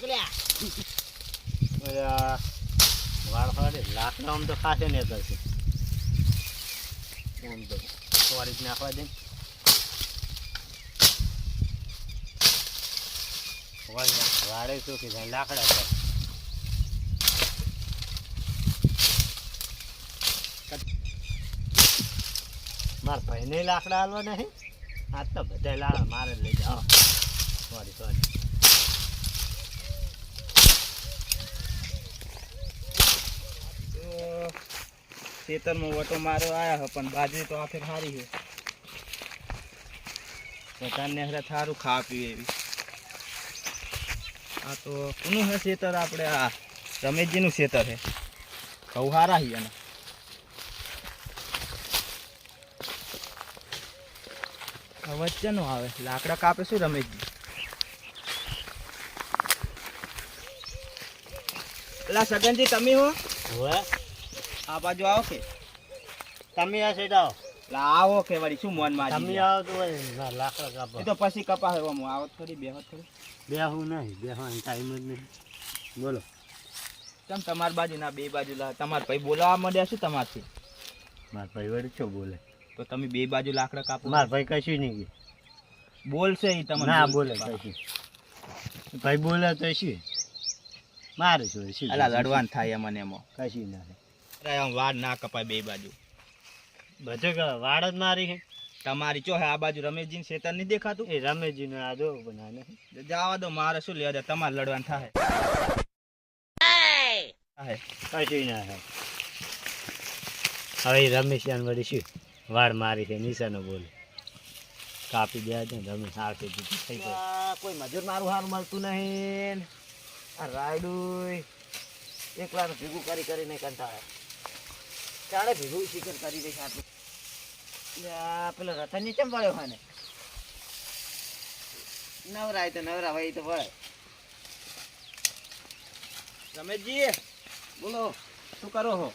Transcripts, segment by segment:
પેલા ઓલા વાળ ફાડે લાકડા આમ તો ખાસે ને નાખવા દે વાળી શું કે લાકડા પર માર ભાઈને લાકડા હાલવા નહીં? આ તો બધા લાકડા મારે લઈ જાઓ. સોરી સોરી ખેતરમાં ઓટો મારો આયા હે, પણ બાજરી તો આખે સારી છે. પોતાને હરે થારું ખા પીવે એવી. આ તો કોનું હે ખેતર આપણે? આ રમેશજીનું ખેતર છે ઘઉં હી એના. વચ્ચે વચ્ચેનું આવે. લાકડા કાપે શું રમેશજી? પેલા સગનજી તમે હો? હવે? આ બાજુ આવો કે. તમે આ સાઈડ આવો. લા આવો કે વળી શું મનમાં તમે આવો તો લાકડા કાપો. એ તો પછી કપા હોય હું આવત થોડી બેહો થોડી બેહું નહીં બેહવાનો ટાઈમ જ નહીં. બોલો. તમ તમાર બાજુ ના બે બાજુ લા તમાર ભાઈ બોલાવા માંડ્યા શું તમારથી? મારા ભાઈ વળી છો બોલે? તો તમે બે બાજુ લાકડા કાપો. મારા ભાઈ કશું નહીં બોલશે ઈ તમને ના બોલે. કશું. ભાઈ બોલે તો શું? મારે શું શું અલા લડવાન થાય મને એમાં. કશું ના થાય. આમ વાડ ના કપાય બે બાજુ. બધે વાડ જ મારી છે. તમારી ચો આ બાજુ રમેશજી શેતર નહીં દેખાતું? એ રમેશજી ને આ જો બનાને જવા દો મારે શું લેવા દે? તમારે લડવાન થાય. કશું ના થાય. હવે રમેશ યાન વળી શું? વાડ મારી છે નિશાનો બોલે. કાપી દે છે રમેશ આવશે થઈ ગયું કોઈ મજૂર મારું હારું મળતું નહીં. આ રાયડું ભેગું કરી કરીને કંટાળે. ચાલે ભેગું શિખર કરી દઈશ લે પેલો રતનની ચમ પડ્યો હોય ને? નવરાય તો નવરા હોય તો હોય રમેશજી બોલો શું કરો છો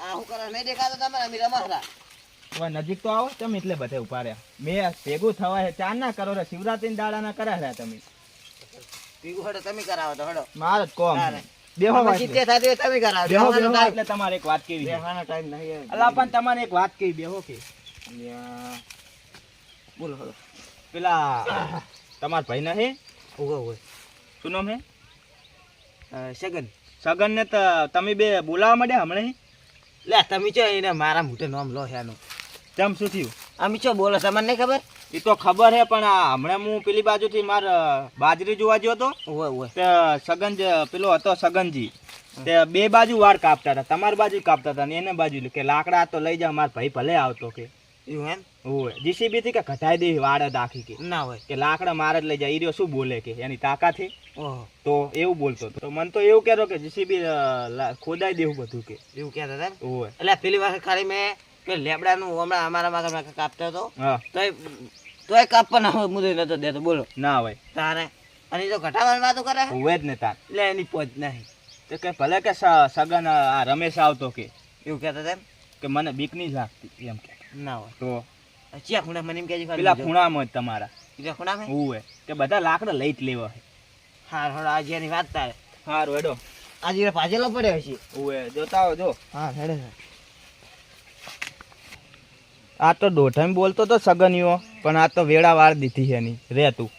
આ હું કરો? નહીં દેખાતો તમે અમે રમતરા હવે નજીક તો આવો તમે એટલે બધે ઉપાડ્યા મેં ભેગું થવા છે ચાર ના કરો રે શિવરાત્રી દાડા ના કર્યા તમે. હડો તમે કરાવો તો હડો. મારે કોમ બેહો અમે વાત જીતે થતી તમે કરાવો. બેહો બેહવાનો બેહો. time- એટલે તમારે એક વાત કેવી બેહવાનો time નહીં અલા પણ તમારે એક વાત કહી બેહો કે. બોલો હડો પેલા તમાર ભાઈ ના હે? ઉગો ઉગો શું નામ હે? સગન સગન. ને તો તમે બે બોલાવા માંડ્યા હમણાં લે તમે છો એને મારા મોટે નામ લો આનું કેમ શું થયું? અમે છો બોલો તમને નહીં ખબર? એ તો ખબર હે પણ હમણાં હું પેલી બાજુથી માર બાજરી જોવા ગયો હતો. સગન પેલો હતો સગનજી તે બે બાજુ વાળ કાપતા હતા તમારી બાજુ કાપતા હતા ને એને બાજુ. કે લાકડા તો લઈ જાવ માર ભાઈ ભલે આવતો કે. જીસીબી થી કે ઘટાઈ દે વાળ દાખી કે. ના હોય. કે લાકડા મારે જ લઈ જાય રહ્યો શું બોલે કે? એની તાકાત છે તો એવું બોલતો તો મને તો એવું કહેતો કે જીસીબી ખોદાઈ દેવું બધું કે. એવું કહેતા હતા એટલે પેલી વખત ખાલી મેં પેલું લેબડાનું હમણાં અમારા માગા કાપતો હતો. તોય તોય કાપવાનો મુદ્દે નતો દેતો બોલો. ના હોય. તારે? અને તો ઘટાવાની વાતો કરે? હોય જ ને તાર. એટલે એની પોચ નહીં. તો કે ભલે કે સગન આ રમેશ આવતો કે. એવું કહેતા તેમ કે મને બીક નહીં લાગતી એમ કે. ના હોય. તો? ચિયા ખૂણા મને એમ કહેજે પેલા. ખૂણામાં જ તમારા. બીજા ખૂણામાં? ઓવે કે બધા લાકડા લઈ જ લેવા હાર હળો આજે એની વાત તારે. હાર વેડો આજે પાજેલો પડ્યો છે ઓવે જોતા આવો જો હા હેડે. આ તો દોઢમ બોલતો તો સગનીઓ પણ આ તો વેળા વાર દીધી છે એની. રે તું.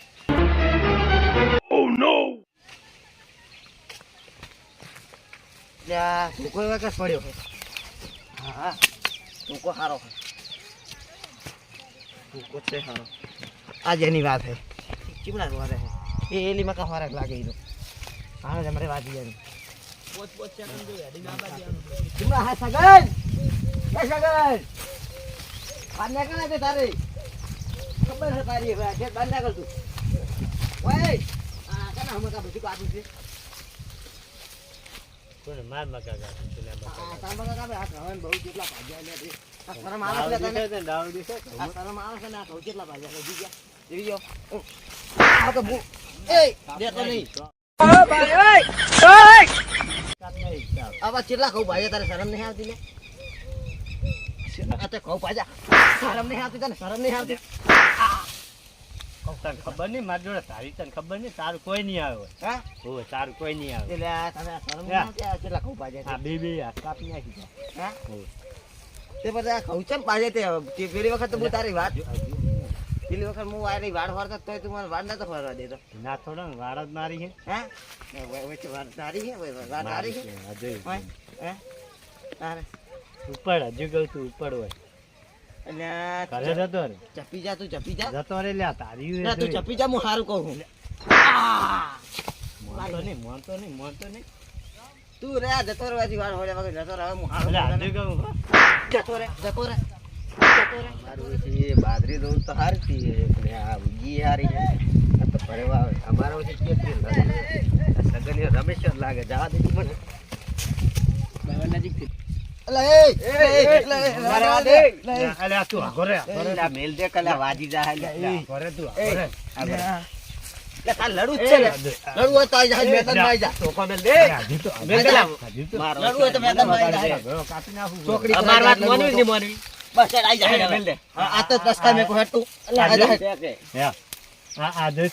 વાત છે. ચીમડા એ એલી મકા લાગે તો. વાત બાર નીકળ છે તારે. ખબર છે તારી હવે આજે બાર તું. ઓય! આ કના હમણાં બધું કાઢું છે. કોને માર મકા કાઢે આ કહેવાય બહુ કેટલા ભાગ્યા લે તે આ શરમ આવે છે તને? છે ને, દાવ છે. આ શરમ આવે છે ને આ કહું કેટલા ભાગ્યા લે જીવી ગયો આ તો બુ એ દેતો નહીં. કાપ નહીં, કાપ. આવા કેટલા કહું ભાઈ તારે શરમ નહીં આવતી લે આ તો કહું ભાજા શરમ નહીં આવતી તને શરમ નહીં આવતી. તને ખબર નહીં મારી જોડે તારી તને ખબર નહીં તારું કોઈ નહીં આવે હા? હોવે, તારું કોઈ નહીં આવે. એટલે આ તમે શરમ હા. ના કે આ કેટલા બે બે કાપી નાખી હા? તે બધા આ છે પાજે તે તે પેલી વખત તો હું તારી વાત. પેલી વખત હું વારી વાડ ફરતા તોય તું મને વાડ નતો ફરવા દેતો. ના થોડો ને વાળ જ મારી છે. હા? વચ્ચે વાડ તારી છે વાડ તારી છે. હોય? હે? ઉપર હજુ કહું છું ઉપર હોય. ઘરે જતો રે. ચપી જા તું ચપી જા. જતો રે લ્યા તારી ના, તું ચપી જા હું સારું કહું મોનતો નહીં મોનતો નહીં મોનતો નહીં. તું રે આ જતો રહેવાથી વાળ હોડ્યા વગર જતો રહે હું સારું હજુ. જતો રે જતો રે જતો સારું છે બાજરી દઉં તો હારતી હતી આ ઉગી હારી છે. આ તો ફરવા અમારા વચ્ચે કે કે સગન રમેશ લાગે જવા દે મને. અલા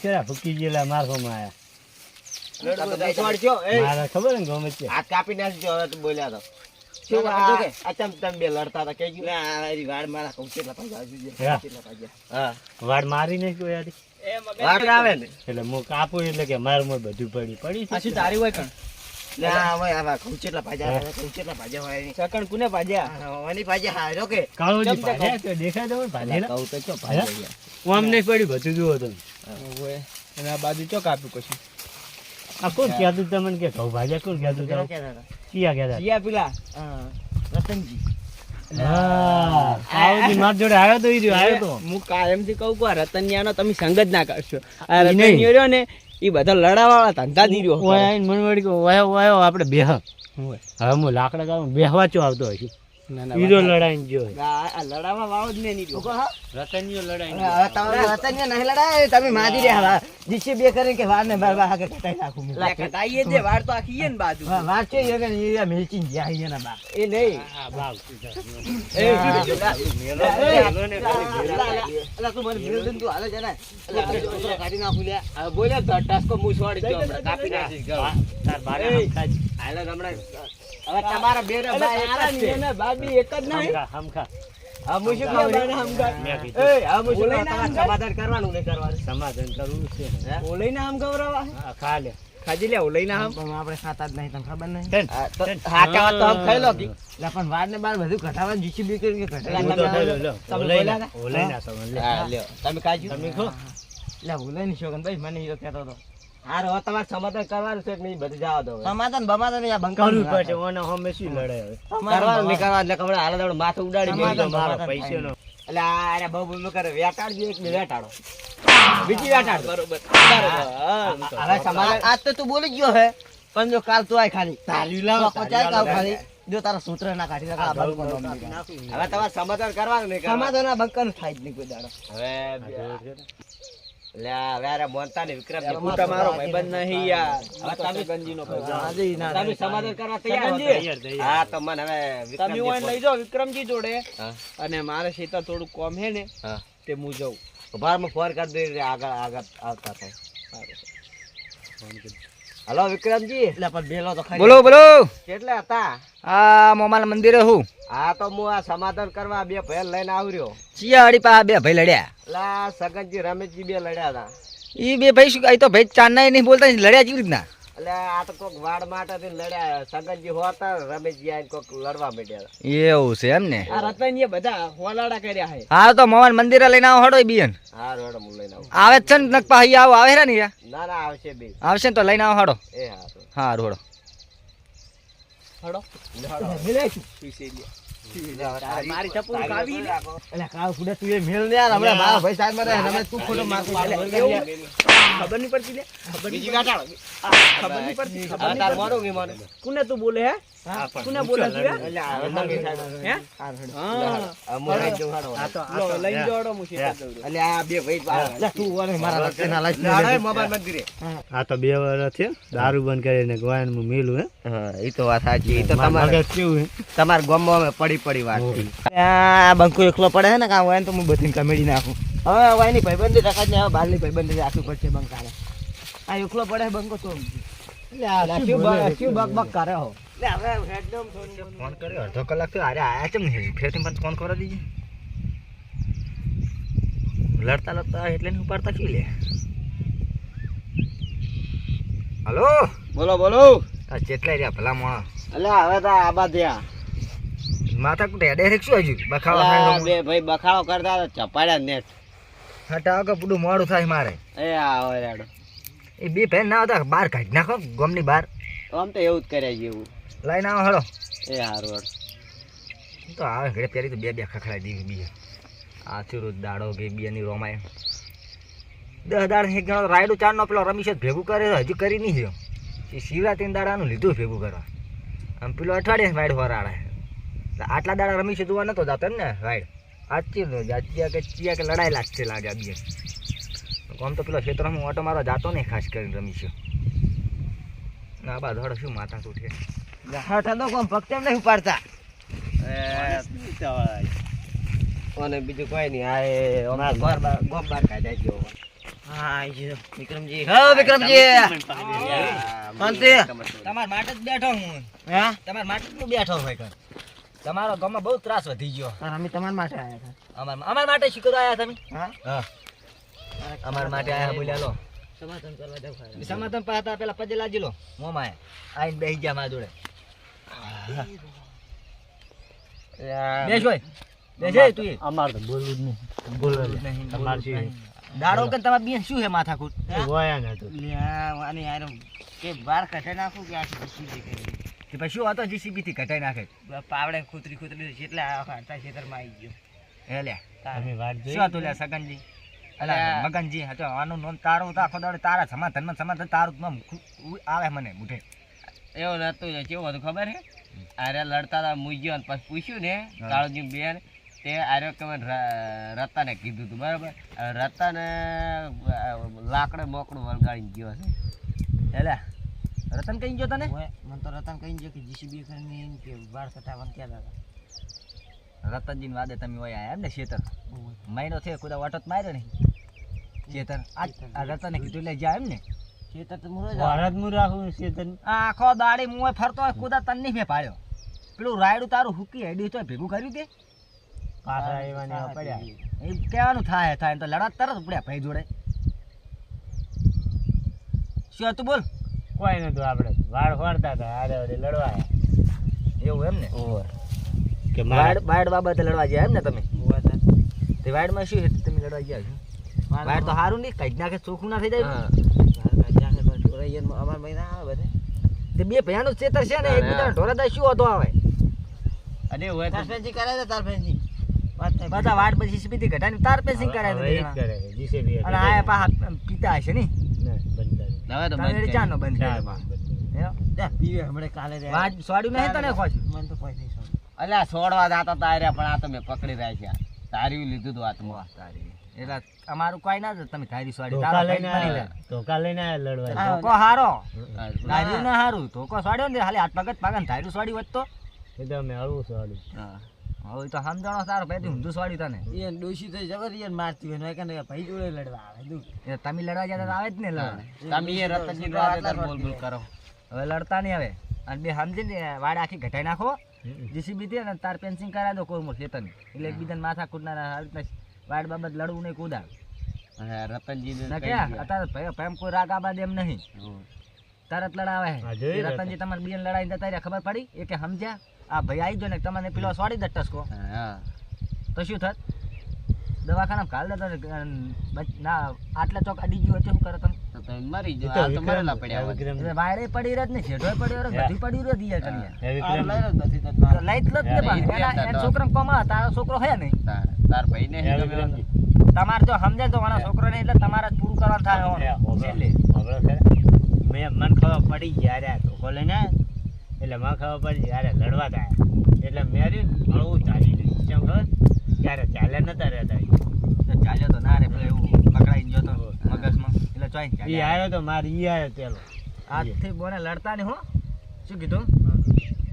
મેં ફૂકી ગયેલા મારફોમાં આયા. લડવું તો છોડજો એ મારે ખબર ને ગમે છે હાથ કાપી નાખજો હવે બોલ્યા તો. ને આ મારી નહીં કોઈ યાર? આવે ને. એટલે હું કાપું એટલે કે માર મોં બધું પડી તારી હોય કણ તો ચો બાજુ ચોક કશું આ કોણ કહેતું તમને કે કહું ભાઈ કોણ કહેતું તમે કિયા કહેતા જીયા પેલા રતનજી. હા જોડે આવ્યો તો આવ્યો તો. હું કાયમથી કહું કે તમે સંગ ના કરશો. આ ઈ નહીં. રતનિયો રહ્યો ને એ બધા લડાવાળા ધંધા દી રહ્યો ઓય આઈને મને વળી કહ્યું, ઓય ઓય આપણે બેહ. હવે હું લાકડા બેહવા ચો આવતો હશે હીરો લડાઈને જો લડાવા વાવ જ નહીં રહ્યો રતનીઓ લડાઈ હવે તમારે રતનજી નહીં લડાય તમે મારી રહ્યા જીસી બે કરીને કે વાર ને બાર બાર આગળ કટાઈ નાખું મેં. લા કટાઈએ દે વાર તો આખી ને બાજુ હા, વાર છે એ કે એ મેચીને ગયા છે એના બા એ નહીં આ બાવ એ મેલો મેલો ને. અલા તું મને મેલ દે તું હાલે જ ને અલા છોકરો કાઢી નાખું લે હવે બોલ્યા તો ટસકો મું છોડી દો કાપી નાખી. તાર બારે એ. હમખા જ. હાલે હમણાં હવે તમારા બે ને એના એક જ નહીં? હમખા. ખાજી લે પણ આપણે ખાતા જ નહીં તમને ખબર નહીં? તેન. હા, તો વાત તો આમ ખાઈ લો કી. લા પણ વાર ને બાર બધું ઘટાવા જીસી બી કરી. તમે ના, હતા? ના સમજ લે. હા, લ્યો. તમે કાજુ તમે ખો. લે ભૂલાઈ ની શોગન ભાઈ મને હીરો કહેતો હતો. હાર હવે તમારે સમાધાન કરવાનું છે કે નહીં? બધું જવા દો સમાધાન બમાધાન નહીં, આ પડશે ઓને હમે શું લડાઈ હવે? કરવાનું નહીં કરવાનું એટલે ખબર હાલે દાડો માથું ઉડાડી બીજો મેલી દો મારો સમાધાન થાય પૈસાનો. એટલે અરે બહુ બોલું કરે વેટાડજો એક ને વેટાડો. બીજી વેટાડો બરોબર. હવે સમાધાન આજ તો તું બોલી ગયો હે. પણ જો કાલ તું આય ખાલી. તાલ્યું લાવો, પચાય કાવ ખાલી. જો તારા સૂત્ર ના કાઢી નાખા. હવે તમારે સમાધાન કરવાનું નહીં સમાધાન આ બંકા થાય જ નહીં કોઈ દાડો. હવે વિક્રમજી જોડે. અને મારે સીતા થોડું કોમ હે ને તે હું જઉં. ઉભારમાં ફોન કરી દે આગળ આગળ આવતા થાય. હલો વિક્રમજી. એટલે પણ બેલો તો ખરી બોલો બોલો. કેટલા હતા? આ મોમાલ મંદિરે હું. હા તો હું આ સમાધાન કરવા બે ભાઈ લઈને આવ્યો ચિયા અડી પા બે ભાઈ લડ્યા. લા સગનજી રમેશજી બે લડ્યા હતા. એ બે ભાઈ શું તો ભાઈ ચાંદના નહીં બોલતા લડ્યા કેવી રીતના? એટલે આ તો કોક વાડ માટે લડ્યા. સગનજી હોતા રમેશજી આઈને કોક લડવા માંડ્યા. એવું છે એમ ને? આ રતનીએ બધા હોલાડા કર્યા હે હા તો મોહન મંદિરે લઈને આવો હડો બીએન હા રોડ હું લઈને આવું. આવે છે ને નક પાહી આવો આવે રે ને ના ના આવશે બે આવશે તો લઈને આવો હડો. એ હા રોડો મારી ચપ્પુ કાવી એટલે કાવ ફુડે તું એ મેલ ને યાર. હમણાં મારા ભાઈ સાહેબ મને રમેશ તું ખોટો મારતો ખબર નહીં પડતી લે ખબર નહીં ગાટાડો ખબર નહીં પડતી ખબર હવે નહીં તાર પડતી. મોડું મને કોને તું બોલે હે? બે ભાઈ એટલે તું વળે મારા રસ્તે ના લાઈટ લાડો મોબાઈલ મંદિરે આ તો બે વર્ષ દારૂ બંધ કરીને મેલું હે. એ તો વાત સાચી. તો મારું તમારે કેવું તમારા ગામમાં પડી પડી વાત બંકુ એકલો પડે છે ને કાં હોય ને તો હું બધી કમેડી નાખું. હવે એની ભાઈબંધી રખાજ ને હવે બહારની ભાઈબંધી રાખવી પડશે બંકાને. આ એકલો પડે બંકો તો. એટલે આ શું બક- શું બક બક કરે હો? ફોન કર્યો અડધો કલાક તો અરે આયા છે ને ફેરથી મને ફોન કરવા દીજે. લડતા લડતા એટલે ઉપાડતા કી લે? હલો? બોલો બોલો. આ જેટલા રહ્યા ભલા મોણા. એટલે હવે તો આબા થયા માથા કુટે ડાયરેક્ટ શું હજુ? બખાવા બે ભાઈ બખાડો કરતા તો ચપાડ્યા નેટ. હટા કે પૂરું મોડું થાય મારે. એ આવો રેડો. એ બે ભાઈ ના હતા બહાર કાઢી નાખો ગમની બહાર આમ તો એવું જ કર્યા જેવું. લઈને આવો હળો એ હારું હારું. તો આવે ઘરે પહેરી તો બે બે ખખડાઈ દીધી બીજા આથી રોજ દાડો કે બીજાની રોમાય. દસ દાડ એક જણો રાયડું ચારનો પેલો રમીશ જ ભેગું કરે હજુ કરી નહીં જો એ શિવરાત્રી દાડાનું લીધું ભેગું કરવા. આમ પેલો અઠવાડિયે વાઈડ વરાડે આટલા દાડા રમીશ જોવા નતો જતો ને વાઈડ આજથી જાતિયા કે ચિયા કે લડાઈ લાગશે લાગે આ બે આમ તો પેલો ક્ષેત્રમાં ઓટો મારવા જાતો નહીં ખાસ કરીને રમીશ. ના બા ધડ શું માથા તૂટે કોમ નહીં ઉપાડતા. અને બીજું કોઈ નહીં આ ઘર બાર- ગોમ બાર કાઢ્યા જેવો. હા વિક્રમજી. હા વિક્રમજી. શાંતિ. તમારા માટે જ બેઠો હું. હે? તમારા માટે જ બેઠો હોય કર તમારો ગામમાં બહુ ત્રાસ વધી ગયો. અમે તમારા માટે આવ્યા હતા. અમારા અમાર માટે શીખવા આયા તમે? હા? હા. અમાર માટે આયા બોલ્યા લો. સમાધાન કરવા જાવ સમાધાન પાતા પેલા પજે લાજી લો. મોમાં આઈને બેસી ગયા મારા જોડે. બેસ હોય બેસ તું એ. તો બોલવું જ નહીં. બોલવું નહીં, તમારે છે? દાડો કે તમારા બેન શું છે માથાકૂટ? એ વયા નતું. લ્યા, આની હારે કે બાર કાઢી નાખું કે આખી સીધી કરી કે પછી શું હતો જીસીબી થી ઘટાઈ નાખે. પાવડે કૂતરી કૂતરી જેટલા આખા ખેતરમાં આવી ગયો. હે લે. તમે વાત જોઈ શું હતું લે સગનજી? અલા. મગનજી હતો આનું તારું તો આખો દાડો તારા સમાધાન સમાધાન તારું નામ આવે મને મુઠે એવું નતું ને કેવું હતું ખબર હે? આરે લડતા હતા મૂજ્યો ને પછી પૂછ્યું ને કાળુજી બેન તે આર્યો કે રતાને કીધું હતું બરાબર? રતાને લાકડે મોકડું વળગાડી ગયો છે. એટલે રતન કઈ ગયો તને? મને તો રતન કહી ગયો કે જીસીબી કરીને કે બાર કટાવવાનું ક્યાં હતા રતનજી ની વાદે તમે હોય આયા એમ ને શેતર? મહિનો થયો કોઈ વાટો માર્યો નહીં શેતર. આ રતને કીધું લે જાય એમ ને. આખો દાડી મું ફરતો હોય કુદા તન નહીં મેં પાડ્યો. પેલું રાયડું તારું હુકી હેડ્યું તો ભેગું કર્યું તે પાછા આવ્યા પડ્યા. એ કહેવાનું થાય થાય. તો લડા તરત ઉપડ્યા ભાઈ જોડે. શું હતું બોલ? કોઈ નતું આપણે વાળ ફરતા હતા આડે વડે લડવા એવું એમ ને? કે વાડ વાડ બાબતે લડવા ગયા એમ ને તમે? તે વાડમાં શું તમે લડવા ગયા છો? વાડ તો સારું નહીં કાઢી નાખે ચોખ્ખું ના થઈ જાય અમાર મહિના આવે બધે તે બે ભયાનું ચેતર છે ને એકબીજાને ઢોરાદા શું હતો આવે? અને હોય તારફેજી કરે છે તારફેજી વાત થાય બધા વાડ પછી સ્પીતિ ઘટાની તાર પેસિંગ કરાય હવે ઈ કરે જીસીબી અને આ પાહા પિતા હશે ના, બંધ. હવે તો તમે ચાનો બંધ ચાર કરી બંધ કરી. જા, પીવે હમણે કાલે વાડ સ્વાડ્યું નહીં તને ખોજ મને તો કોઈ નહીં સોડે. અલ્યા છોડવા જાતા તા પણ આ તો મેં પકડી રાખ્યા. તારી લીધું તું આત્મા તારી. એટલે અમારું કોઈ ના જ તમે ધારી સ્વાડી ધોકા તારા લઈને ધોકા લઈને લડવા ધોકો હારો. હા. ધાર્યું ના હારું. ધોકો સ્વાડ્યો ને ખાલી હાથ પગત પાગન ધાર્યું સ્વાડી વધતો તો. એ તો અમે હળવું સ્વાડ્યું હા. હવે તો સમજણો તારો ભાઈ ઊંધું સ્વાડ્યું તને. એ દોષી થઈ તો જબર ઈ મારતી હોય કે ભાઈ જોડે લડવા આવે દુ એ તમે લડવા જતા તો આવે જ ને લડવા. તમે એ રતનજી રાતે બોલ બોલ કરો. હવે લડતા નહીં હવે. અને બે સમજી ને વાડ આખી ઘટાઈ નાખો. જીસીબી થી અને તાર પેન્સિંગ કરાવી દો કોઈ મોર ખેતર એટલે એકબીજાને માથા કૂટનાર આવી રીતના વાડ બાબત લડવું નહીં કુદા રતનજી અત્યારે ભાઈ ભાઈ કોઈ રાગ આબાદ એમ નહીં. તરત લડાવે હા, જોઈ એ રતનજી તમારે બેન લડાઈ જતા રહ્યા ખબર પડી? એ કે સમજ્યા? આ ભાઈ આવી ગયો ને તમને પેલો સ્વાડી દે ટસકો. તો શું થત? દવાખાના કાલ દેતો ને, આટલા ચોક અડી ગયું હતું શું કરે તમે? મરી એ તો આ તો વિક્રમ- મરેલા પડ્યા હોય. વિક્રમ- એટલે વાયરે પડી રહ્યો જ ને શેઢોય પડી રહ્યો બધી પડી રહ્યો દિયા કરીએ હે આ વિક્રમ લઈ જ નથી તો તો મારે. લઈ જ લો જ ને યાર, પણ. એ જ એના- બેઠા એના તો. છોકરાને કોમા તારો છોકરો હે ને તાર ભાઈ ને તમારે જો સમજે તો મારા છોકરો ને એટલે તમારે પૂરું કરવાનું થાય? મેં મને ખબર પડી જ્યારે ધોકો લઈને એટલે મને ખબર પડી અરે લડવા થાય એટલે મેં રહ્યું ને હળવું ચાલી લીધું કેમ ખબર? ત્યારે ચાલ્યા નતા રહેતા. ચાલ્યો તો ના રે પેલો એવું પકડાઈ ગયો તો મગજમાં. એટલે ચોઈ ઈ આવ્યો તો મારે ઈ આવ્યો પેલો. આજથી બોને લડતા નહીં હો. શું કીધું?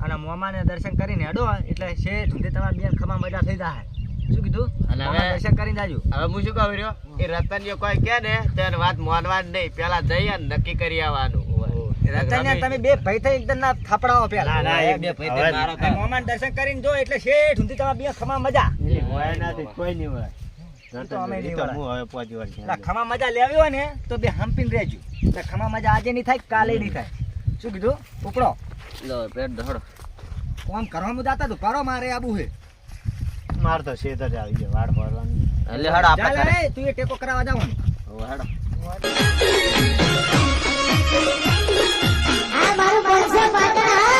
અને મોમાને દર્શન કરીને હેડો એટલે શેઠ સુધી તમારા બેન ખમા મજા થઈ જાય. શું કીધું? અને હવે- દર્શન કરીને જાજો. હવે હું શું કહું રહ્યો? એ રતનીઓ કોઈ કે ને તેને વાત માનવાની નહીં. પેલા જઈએ ને નક્કી કરી આવવાનું. રતનિયા તમે બે ભાઈ થઈ એકદમ ના થાપડાવો પેલા ના, ના, બે ભાઈ થઈ મારો મોમાન દર્શન કરીને જો એટલે શેઠ સુધી તમારા બે ખમા મજા. હોય નથી, કોઈ નહીં હોય. ખમા મજા લેવી હોય ને તો બે હંપીને રહેજો. ખમા મજા આજે નહીં થાય કાલે નહીં થાય. શું કીધું? ઉપડો. લો પેટ દોડો. કોમ તું જાતા તો કરો મારે આબુ હે. માર તો શેતર જ આવી ગયો વાડ ભરવાની. એટલે હડ આપણે તું એ ટેકો કરાવવા જાવ ને. હડ. આ મારું પૈસા પાટણ.